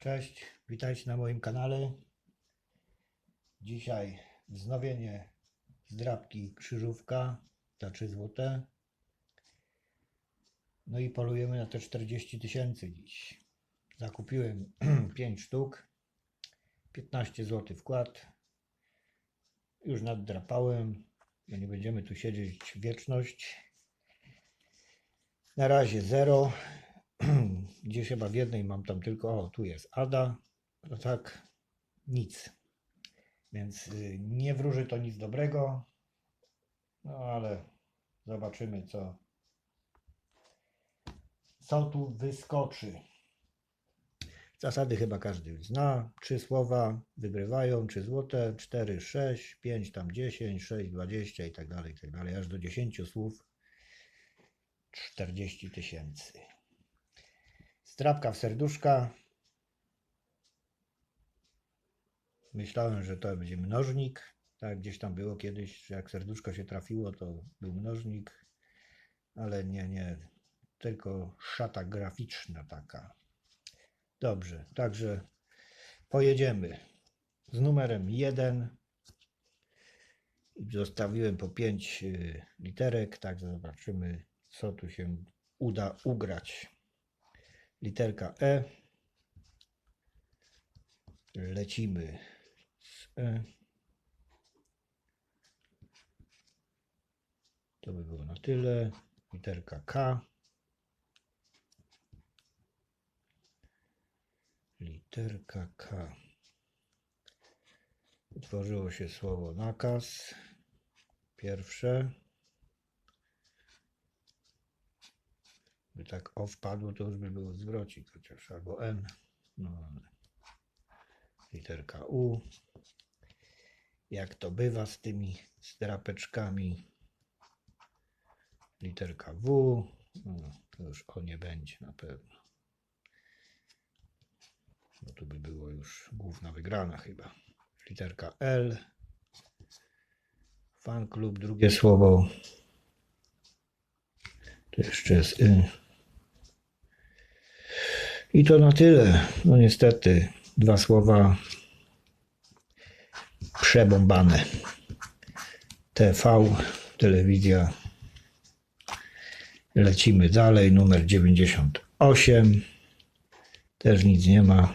Cześć, witajcie na moim kanale. Dzisiaj wznowienie zdrabki krzyżówka za 3 zł. No i polujemy na te 40 tysięcy dziś. Zakupiłem 5 sztuk, 15 zł wkład. Już naddrapałem, no nie będziemy tu siedzieć wieczność. Na razie zero. Gdzieś chyba w jednej mam tam tylko, o tu jest Ada, no tak, nic. Więc y, nie wróży to nic dobrego, no ale zobaczymy co, co tu wyskoczy. Zasady chyba każdy zna. Trzy słowa wygrywają, trzy złote, cztery, sześć, pięć tam dziesięć, sześć, dwadzieścia i tak dalej, i tak dalej, aż do dziesięciu słów 40 tysięcy. Strapka w serduszka. Myślałem, że to będzie mnożnik. Tak, gdzieś tam było kiedyś, że jak serduszko się trafiło, to był mnożnik. Ale nie, nie. Tylko szata graficzna taka. Dobrze, także pojedziemy z numerem 1. Zostawiłem po 5 literek, także zobaczymy, co tu się uda ugrać. Literka E. Lecimy z E. To by było na tyle. Literka K. Literka K. Utworzyło się słowo nakaz. Pierwsze. By tak o wpadło, to już by było zwrocik, chociaż albo N. No, literka U. Jak to bywa z tymi strapeczkami. Literka W. No, to już O nie będzie na pewno. Bo tu by było już główna wygrana chyba. Literka L. Fan klub, drugie słowo. To jeszcze jest Y. I to na tyle. No niestety, dwa słowa przebombane. TV, telewizja. Lecimy dalej. Numer 98. Też nic nie ma.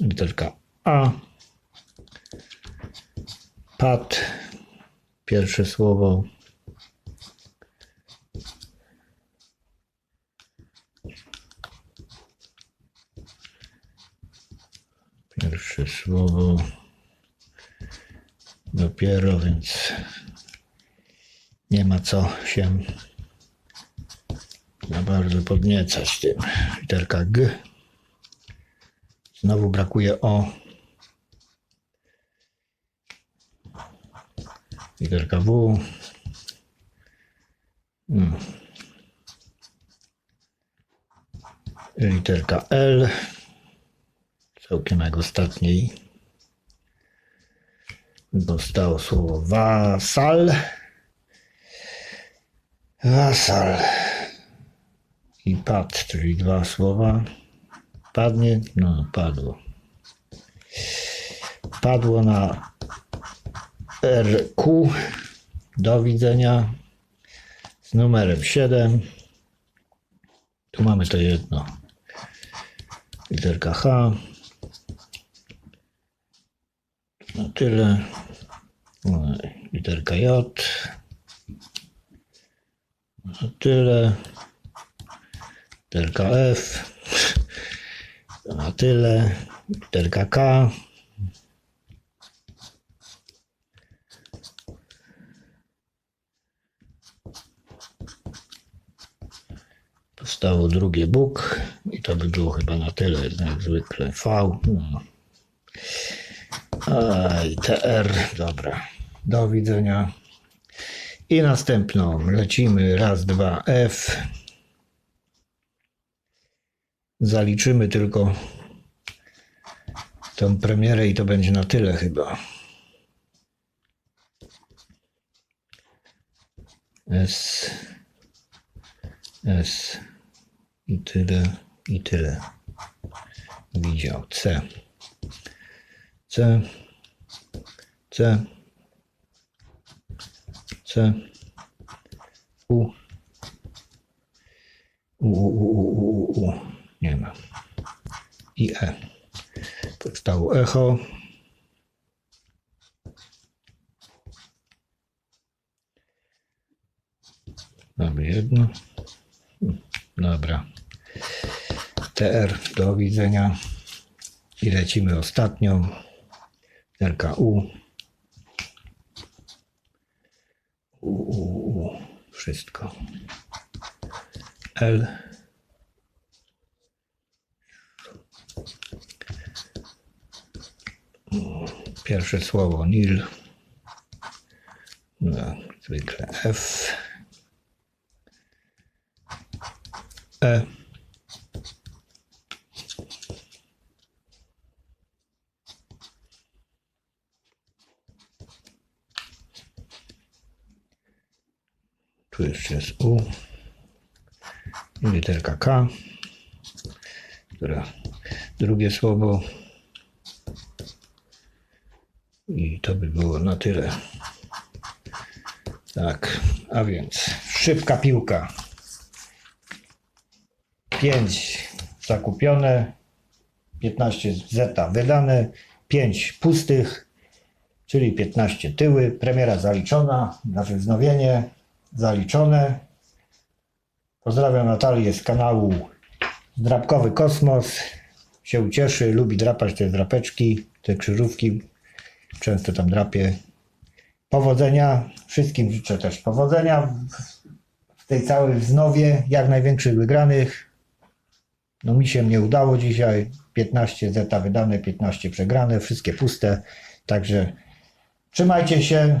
Literka A. Pad. Pierwsze słowo. Pierwsze słowo dopiero, więc nie ma co się za bardzo podniecać tym. Literka G. Znowu brakuje O. Literka W. Hmm. Literka L całkiem jak ostatniej zostało słowo wasal. Wasal. I pad, czyli dwa słowa. Padnie, no padło. Padło na RQ do widzenia. Z numerem 7 tu mamy to jedno. Literka H na tyle. No, Literka J. Na tyle. Literka F. Na tyle. Literka K. Postało drugie Bóg i to by było chyba na tyle, jak zwykle V. No. A, i TR, dobra. Do widzenia. I następną lecimy raz, dwa, F. Zaliczymy tylko tą premierę i to będzie na tyle chyba. S. S. I tyle, i tyle. widział. C. C. C. C. U. U, u, u, u, u. Nie ma. I E. Powstało echo. Mamy jedno. Dobra. TR do widzenia. I lecimy ostatnią. RKU. U, u, u. Wszystko. L. Pierwsze słowo Nil. No, zwykle F. E. Tu jeszcze jest U. I literka K, która drugie słowo. I to by było na tyle. Tak, a więc szybka piłka. 5 zakupione, 15 zeta wydane, 5 pustych, czyli 15 tyły. Premiera zaliczona, znaczy wznowienie zaliczone. Pozdrawiam Natalię z kanału Drapkowy Kosmos. Się ucieszy, lubi drapać te drapeczki, te krzyżówki. Często tam drapie. Powodzenia. Wszystkim życzę też powodzenia w- tej całej wznowie. Jak największych wygranych. No mi się nie udało dzisiaj. 15 zeta wydane, 15 przegrane, wszystkie puste. Także trzymajcie się